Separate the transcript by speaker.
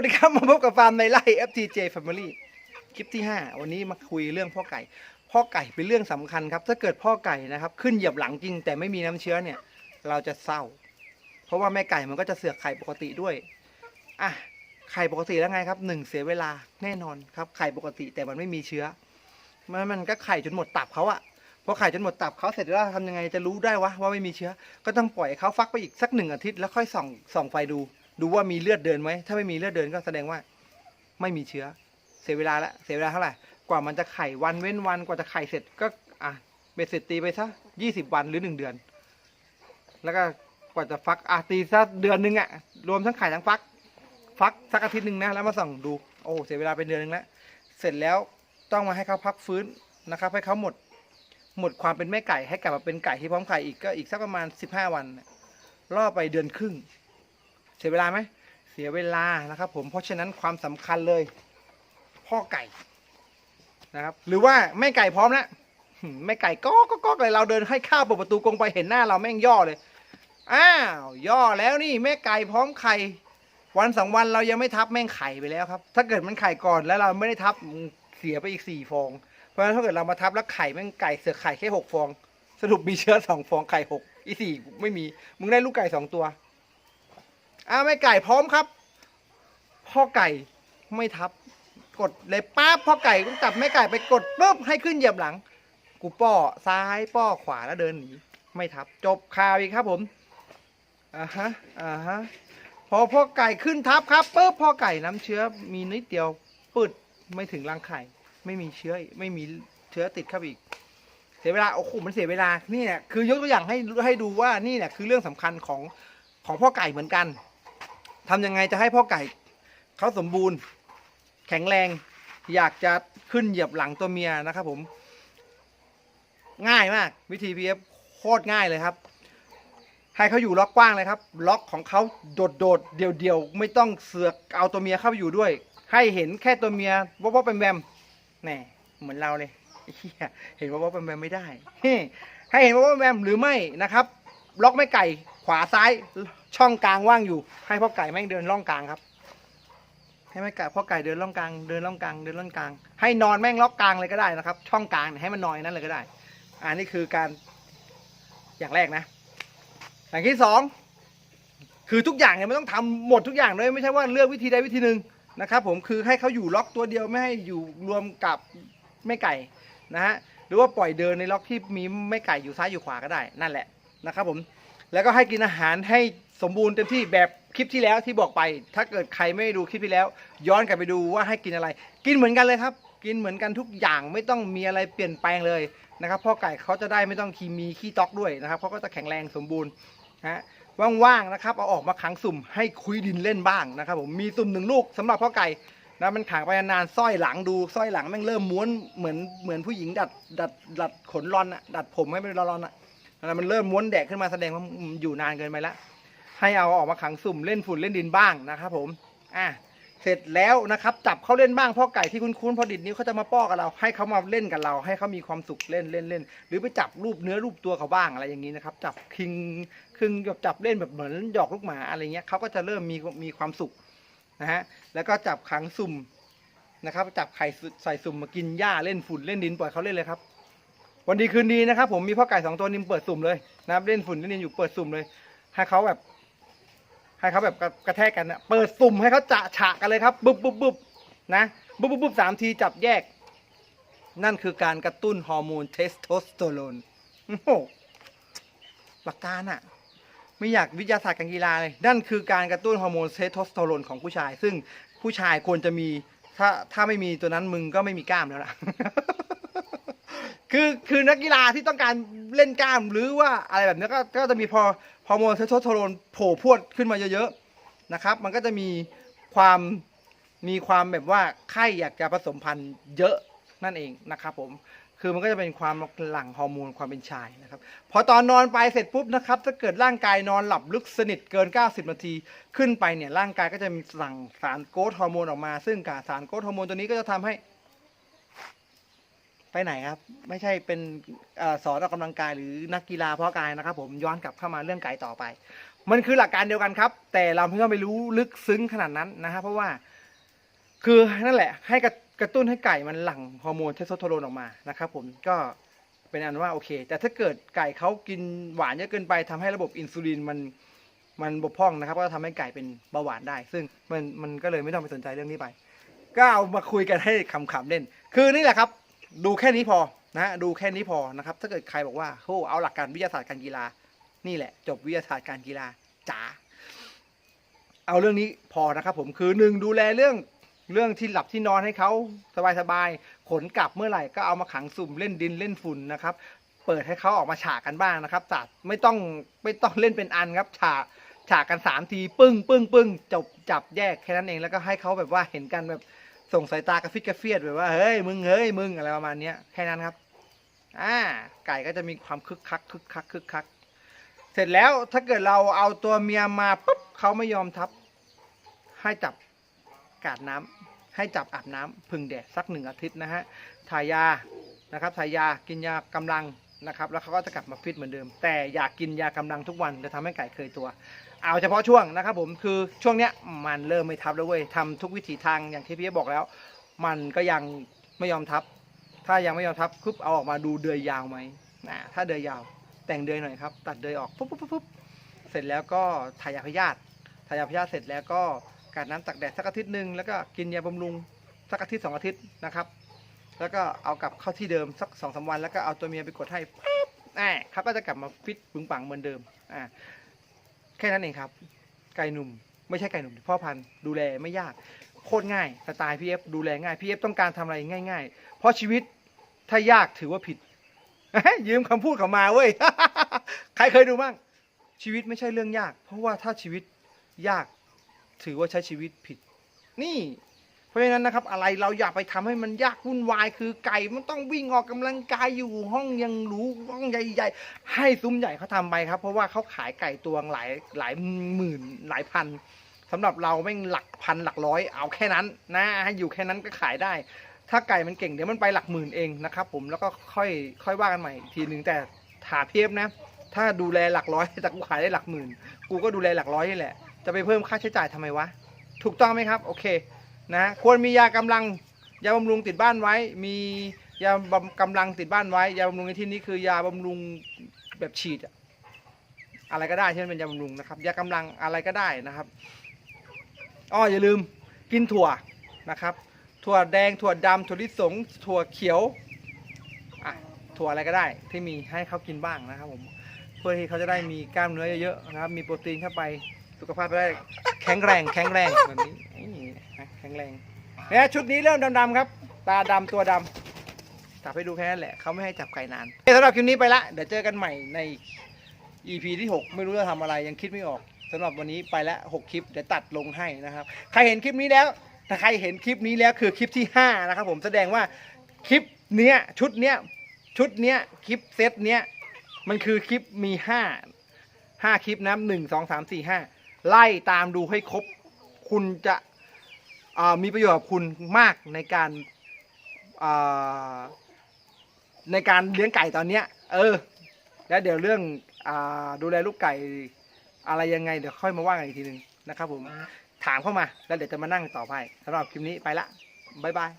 Speaker 1: วัสดีครับมาพบกับฟาร์มในไร่ FTJ Family คลิปที่ 5 วันนี้มาคุยเรื่องพ่อไก่ พ่อไก่เป็นเรื่องสำคัญครับ ถ้าเกิดพ่อไก่นะครับ ขึ้นเหยียบหลังจริง แต่ไม่มีน้ำเชื้อเนี่ย เราจะเศร้า เพราะว่าแม่ไก่มันก็จะเสือกไข่ปกติด้วยอะไข่ปกติแล้วไงครับหนึ่งเสียเวลาแน่นอนครับไข่ปกติแต่มันไม่มีเชื้อ มันมันก็ไข่จนหมดตับเขาอะพอไข่จนหมดตับเขาเสร็จแล้วทำยังไงจะรู้ได้วะว่าไม่มีเชื้อ ก็ต้องปล่อยเขาฟักไปอีกสักหนึ่งอาทิตย์แล้วค่อยส่องส่องไฟดู ดูว่ามีเลือดเดินไหมถ้าไม่มีเลือดเดินก็แสดงว่า ไม่มีเชื้อ เสียเวลาละเสียเวลาเท่าไหร่กว่ามันจะไข่วันเว้นวันกว่าจะไข่เสร็จก็อะเบ็ดเสร็จตีไปซะยี่สิบวันหรือหนึ่งเดือน แล้วก็กว่าจะฟักอะตีซะเดือนหนึ่งอะรวมทั้งไข่ทั้งฟัก ฟักสักอาทิตย์หนึ่งนะแล้วมาส่องดูโอ้เสียเวลาเป็นเดือนหนึ่งแล้วเสร็จแล้วต้องมาให้เขาพักฟื้นนะครับ ให้เขาหมด หมดความเป็นแม่ไก่ให้กลับมาเป็นไก่ที่พร้อมไข่อีกก็อีกสักประมาณสิบห้าวันล่อไปเดือนครึ่ง เสียเวลาไหมเสียเวลานะครับผมเพราะฉะนั้นความสำคัญเลยพ่อไก่นะครับ หรือว่าแม่ไก่พร้อมแล้วแม่ไก่ก็ก็ก็เลยเราเดินให้ข้าวเปิดประตูกรงไปเห็นหน้าเราแม่งย่อเลยอ้าวย่อแล้วนี่แม่ไก่พร้อมไข่วันสองวันเรายังไม่ทับแม่งไข่ไปแล้วครับ ถ้าเกิดมันไข่ก่อนแล้วเราไม่ได้ทับมึงเสียไปอีกสี่ฟอง เพราะฉะนั้นถ้าเกิดเรามาทับแล้วไข่แม่งไก่เสือกไข่แค่หกฟอง สรุปมีเชื้อสองฟองไข่หกอีสี่ไม่มีมึงได้ลูกไก่สองตัว อาแม่ไก่พร้อมครับ พ่อไก่ไม่ทับ กดเลยป้าบพ่อไก่ก็จับแม่ไก่ไปกดปุ๊บให้ขึ้นเหยียบหลัง กูป้อซ้ายป้อขวาแล้วเดินหนีไม่ทับ จบข่าวอีกครับผมอ่าฮะอ่าฮะพอพ่อไก่ขึ้นทับครับปุ๊บพ่อไก่น้ำเชื้อมีนิดเดียวปืดไม่ถึงรังไข่ ไม่มีเชื้อไม่มีเชื้อติดเข้าไปอีก เสียเวลาโอ้โหมันเสียเวลานี่เนี่ยคือยกตัวอย่างให้ให้ดูว่านี่เนี่ยคือเรื่องสำคัญของของพ่อไก่เหมือนกัน ทำยังไงจะให้พ่อไก่เขาสมบูรณ์ แข็งแรง อยากจะขึ้นเหยียบหลังตัวเมียนะครับผม ง่ายมาก วิธีพีเอฟโคตรง่ายเลยครับ ให้เขาอยู่ล็อกกว้างเลยครับ ล็อกของเขาโดดโดดเดี่ยวเดียวๆไม่ต้องเสือกเอาตัวเมียเข้าไปอยู่ด้วย ให้เห็นแค่ตัวเมียว่าว่าเป็นแวมแน่เหมือนเราเลยเหี้ยเห็นว่าว่าเป็นแวมไม่ได้ให้เห็นว่าว่าเป็นแวมหรือไม่นะครับ ล็อกไม่ไก่ ขวาซ้ายช่องกลางว่างอยู่ ให้พ่อไก่แม่งเดินล่องกลางครับ ให้แม่ไก่พ่อไก่เดินล่องกลางเดินล่องกลางเดินล่องกลาง ให้นอนแม่งล็อกกลางเลยก็ได้นะครับ ช่องกลางให้มันนอนนั้นเลยก็ได้ อันนี้คือการอย่างแรกนะ อย่างที่สองคือทุกอย่างเนี่ยมันต้องทำหมดทุกอย่างเลยไม่ใช่ว่าเลือกวิธีใดวิธีหนึ่งนะครับ ผมคือให้เขาอยู่ล็อกตัวเดียวไม่ให้อยู่รวมกับแม่ไก่นะฮะหรือว่าปล่อยเดินในล็อกที่มีแม่ไก่อยู่ซ้ายอยู่ขวาก็ได้นั่นแหละนะครับผม แล้วก็ให้กินอาหารให้สมบูรณ์เต็มที่แบบคลิปที่แล้วที่บอกไป ถ้าเกิดใครไม่ดูคลิปที่แล้ว ย้อนกลับไปดูว่าให้กินอะไร กินเหมือนกันเลยครับ กินเหมือนกันทุกอย่างไม่ต้องมีอะไรเปลี่ยนแปลงเลยนะครับพ่อไก่เขาจะได้ไม่ต้องคีมีขี้ตอกด้วยนะครับเขาก็จะแข็งแรงสมบูรณ์ฮะว่างๆนะครับเอาออกมาขังสุ่มให้คุยดินเล่นบ้างนะครับผมมีสุ่มหนึ่งลูกสำหรับพ่อไก่นะมันขังไปนานสร้อยหลังดูสร้อยหลังแม่งเริ่มม้วนเหมือนเหมือนผู้หญิงดัดดัดดัดขนรอนอะดัดผมให้เป็นรอนๆอะ แล้วมันเริ่มม้วนแดกขึ้นมาแสดงว่าอยู่นานเกินไปละให้เอาออกมาขังสุ่มเล่นฝุ่นเล่นดินบ้างนะครับผมอะเสร็จแล้วนะครับจับเขาเล่นบ้างพ่อไก่ที่คุ้นๆพอดิดนิ้วเขาจะมาป้อกับเรา ให้เขามาเล่นกับเรา ให้เขามีความสุขเล่นเล่นเล่นหรือไปจับรูปเนื้อรูปตัวเขาบ้างอะไรอย่างนี้นะครับจับคิงคึงแบบจับเล่นแบบเหมือนหยอกลูกหมาอะไรเงี้ยเขาก็จะเริ่มมีมีความสุขนะฮะแล้วก็จับขังสุ่มนะครับจับไข่ใส่สุ่มมากินหญ้าเล่นฝุ่นเล่นดินปล่อยเขาเล่นเลยครับ วันดีคืนดีนะครับ ผมมีพ่อไก่สองตัวนิมเปิดสุ่มเลยนะครับเล่นฝุ่นเล่นอยู่เปิดสุ่มเลย ให้เขาแบบ ให้เขาแบบกระกระแทกกันนะเปิดสุ่มให้เขาจะฉะกันเลยครับบึบบึบบึบนะบึบบึบบึบสามทีจับแยก นั่นคือการกระตุ้นฮอร์โมนเทสโทสเตอโรนโอ้โหหลักการอะไม่อยากวิทยาศาสตร์การกีฬาเลย นั่นคือการกระตุ้นฮอร์โมนเทสโทสเตอโรนของผู้ชาย ซึ่งผู้ชายควรจะมี ถ้าถ้าไม่มีตัวนั้นมึงก็ไม่มีกล้ามแล้วล่ะ คือคือนักกีฬาที่ต้องการเล่นกล้ามหรือว่าอะไรแบบนี้ก็ก็จะมีพอฮอร์โมนเทสโทสเตอโรนโผล่พรวดขึ้นมาเยอะๆนะครับ มันก็จะมีความมีความแบบว่าไข้อยากจะผสมพันธุ์เยอะนั่นเองนะครับผมคือมันก็จะเป็นความหลั่งฮอร์โมนความเป็นชายนะครับพอตอนนอนไปเสร็จปุ๊บนะครับถ้าเกิดร่างกายนอนหลับลึกสนิทเกิน 90 นาที ขึ้นไปเนี่ยร่างกายก็จะมีสั่งสารโกรทฮอร์โมนออกมา ซึ่งการสารโกรทฮอร์โมนตัวนี้ก็จะทำให้ ไปไหนครับ ไม่ใช่เป็นอสอนออกกำลังกายหรือนักกีฬาเพาะกายนะครับ ผมย้อนกลับเข้ามาเรื่องไก่ต่อไป มันคือหลักการเดียวกันครับ แต่เราเพิ่งไม่รู้ลึกซึ้งขนาดนั้นนะฮะเพราะว่าคือนั่นแหละ ให้กระกระตุ้นให้ไก่มันหลั่งฮอร์โมนเทสโทสเตอโรนออกมานะครับผมก็เป็นอันว่าโอเค แต่ถ้าเกิดไก่เขากินหวานเยอะเกินไปทำให้ระบบอินซูลินมันมันบกพร่องนะครับ ก็ทำให้ไก่เป็นเบาหวานได้ ซึ่งมันมันก็เลยไม่ต้องไปสนใจเรื่องนี้ไป ก็เอามาคุยกันให้ขำๆเล่น คือนี่แหละครับ ดูแค่นี้พอนะดูแค่นี้พอนะครับ ถ้าเกิดใครบอกว่าโอ้เอาหลักการวิทยาศาสตร์การกีฬา นี่แหละ จบวิทยาศาสตร์การกีฬาจ๋าเอาเรื่องนี้พอนะครับ ผมคือหนึ่งดูแลเรื่องเรื่องที่หลับที่นอนให้เขาสบายๆขนกลับเมื่อไหร่ก็เอามาขังสุ่มเล่นดินเล่นฝุ่นนะครับ เปิดให้เขาออกมาฉากกันบ้างนะครับจัดไม่ต้องไม่ต้องเล่นเป็นอันครับฉากฉากกันสามทีปึ้งปึ้งปึ้งจบจับแยกแค่นั้นเองแล้วก็ให้เขาแบบว่าเห็นกันแบบ ส่งสายตากระฟิดกระเฟียดแบบว่าเฮ้ยมึงเฮ้ยมึงอะไรประมาณเนี้ยแค่นั้นครับ อ่า ไก่ก็จะมีความคึกคักคึกคักคึกคัก เสร็จแล้วถ้าเกิดเราเอาตัวเมียมาปุ๊บเขาไม่ยอมทับ ให้จับกาดน้ำให้จับอาบน้ำพึ่งแดดสักหนึ่งอาทิตย์นะฮะทายานะครับทายากินยากำลังนะครับ แล้วเขาก็จะกลับมาฟิตเหมือนเดิม แต่อยากกินยากำลังทุกวันจะทำให้ไก่เคยตัว เอาเฉพาะช่วงนะครับผมคือช่วงเนี้ยมันเริ่มไม่ทับแล้วเว้ยทำทุกวิถีทางอย่างที่พี่บอกแล้ว มันก็ยังไม่ยอมทับ ถ้ายังไม่ยอมทับปุ๊บเอาออกมาดูเดือยยาวไหมนะถ้าเดือยยาว แต่งเดือยหน่อยครับ ตัดเดือยออกปุ๊บปุ๊บปุ๊บปุ๊บเสร็จแล้วก็ถ่ายยาพยาธิถ่ายยาพยาธิเสร็จแล้วก็การน้ำตักแดดสักอาทิตย์หนึ่งแล้วก็กินยาบำรุงสักอาทิตย์สองอาทิตย์นะครับ แล้วก็เอากลับเข้าที่เดิมสักสองสาวัน แล้วก็เอาตัวเมียไปกดให้ปุ๊บอ่าเขาก็จะกลับมาฟิตปึงปังเหมือนเดิมอ่า แค่นั้นเองครับ ไก่หนุ่ม ไม่ใช่ไก่หนุ่มพ่อพันธุ์ดูแลไม่ยาก โคตรง่ายสไตล์พีเอฟดูแลง่ายพีเอฟต้องการทำอะไรง่าย ๆ เพราะชีวิตถ้ายากถือว่าผิด ยืมคำพูดเขามาเว้ย ใครเคยดูบ้าง ชีวิตไม่ใช่เรื่องยาก เพราะว่าถ้าชีวิตยากถือว่าใช้ชีวิตผิด นี่ เพราะฉะนั้นนะครับอะไรเราอย่าไปทำให้มันยากวุ่นวายคือไก่มันต้องวิ่งออกกำลังกายอยู่ห้องยังหรูห้องใหญ่ๆให้ซุ้มใหญ่เขาทำไปครับ เพราะว่าเขาขายไก่ตัวหลายหลายหมื่นหลายพันสำหรับเราแม่งหลักพันหลักร้อยเอาแค่นั้นนะให้อยู่แค่นั้นก็ขายได้ ถ้าไก่มันเก่งเดี๋ยวมันไปหลักหมื่นเองนะครับผมแล้วก็ค่อยค่อยว่ากันใหม่อีกทีหนึ่งแต่ถาเพียบนะ ถ้าดูแลหลักร้อยแต่กูขายได้หลักหมื่น กูก็ดูแลหลักร้อยนี่แหละจะไปเพิ่มค่าใช้จ่ายทำไมวะถูกต้องไหมครับ โอเค นะควรมียากำลังยาบำรุงติดบ้านไว้ มียาบำกำลังติดบ้านไว้ ยาบำรุงในที่นี้คือยาบำรุงแบบฉีด อะไรก็ได้ที่มันเป็นยาบำรุงนะครับยากำลังอะไรก็ได้นะครับอ้ออย่าลืมกินถั่วนะครับ ถั่วแดงถั่วดำถั่วลิสง ถั่วเขียวอะถั่วอะไรก็ได้ที่มีให้เขากินบ้างนะครับผมเพื่อที่เขาจะได้มีกล้ามเนื้อเยอะๆนะครับ มีโปรตีนเข้าไปสุขภาพจะได้แข็งแรงแข็งแรงแบบนี้ แข็งแรงเนี่ยชุดนี้เริ่มดำๆครับ ตาดำตัวดำจับให้ดูแค่นั้นแหละเขาไม่ให้จับไก่นานโอเคสำหรับคลิปนี้ไปละเดี๋ยวเจอกันใหม่ใน EP ที่ 6 ไม่รู้จะทำอะไรยังคิดไม่ออกสำหรับวันนี้ไปล้ว6คลิปเดี๋ยวตัดลงให้นะครับ ใครเห็นคลิปนี้แล้วถ้าใครเห็นคลิปนี้แล้วคือคลิปที่ 5 นะครับ ผมแสดงว่าคลิปเนี้ยชุดเนี้ยชุดเนี้ยคลิปเซตเนี้ยมันคือคลิปมี 5 5 คลิปนะหนึ่งสองสามสี่ห้าไล่ตามดูให้ครบ คุณจะ มีประโยชน์กับคุณมากในการอ่าในการเลี้ยงไก่ตอนเนี้ย เออ แล้วเดี๋ยวเรื่องอาดูแลลูกไก่อะไรยังไงเดี๋ยวค่อยมาว่ากันอีกทีหนึ่งนะครับผม ถามเข้ามาแล้วเดี๋ยวจะมานั่งต่อไปสำหรับคลิปนี้ไปละบ๊ายบาย